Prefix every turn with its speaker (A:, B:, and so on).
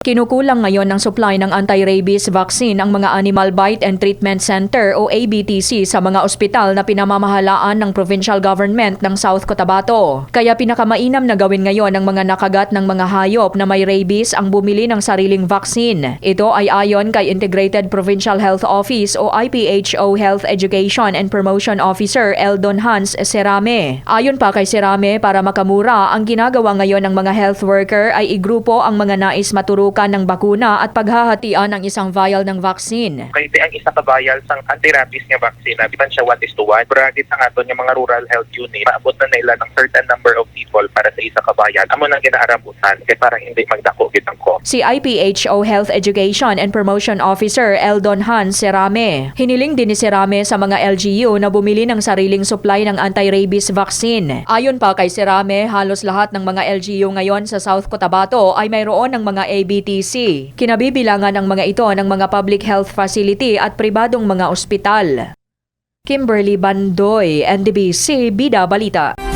A: Kinukulang ngayon ng supply ng anti-rabies vaccine ang mga Animal Bite and Treatment Center o ABTC sa mga ospital na pinamamahalaan ng provincial government ng South Cotabato. Kaya pinakamainam na gawin ngayon ng mga nakagat ng mga hayop na may rabies ang bumili ng sariling vaccine. Ito ay ayon kay Integrated Provincial Health Office o IPHO Health Education and Promotion Officer Eldon Hans Serame. Ayon pa kay Serame, para makamura, ang ginagawa ngayon ng mga health worker ay igrupo ang mga nais maturukan ng bakuna at paghahatian ng isang vial ng vaccine.
B: kay ang isa ka vial sang anti-rabies nga vaccine bitan siya 1 is to 1 bragit ang aton yung mga rural health unit maabot na nila ng certain number of people para sa isa ka vial amo nang ginaarabutan kay para hindi magdako gid ang cost
A: Si IPHO Health Education and Promotion Officer Eldon Hans Serame. Hiniling din ni Serame sa mga LGU na bumili ng sariling supply ng anti-rabies vaccine. Ayon pa kay Serame, halos lahat ng mga LGU ngayon sa South Cotabato ay mayroon ng mga ABTC. Kinabibilangan ng mga ito ng mga public health facility at pribadong mga ospital. Kimberly Bandoy, NDBC, Bida Balita.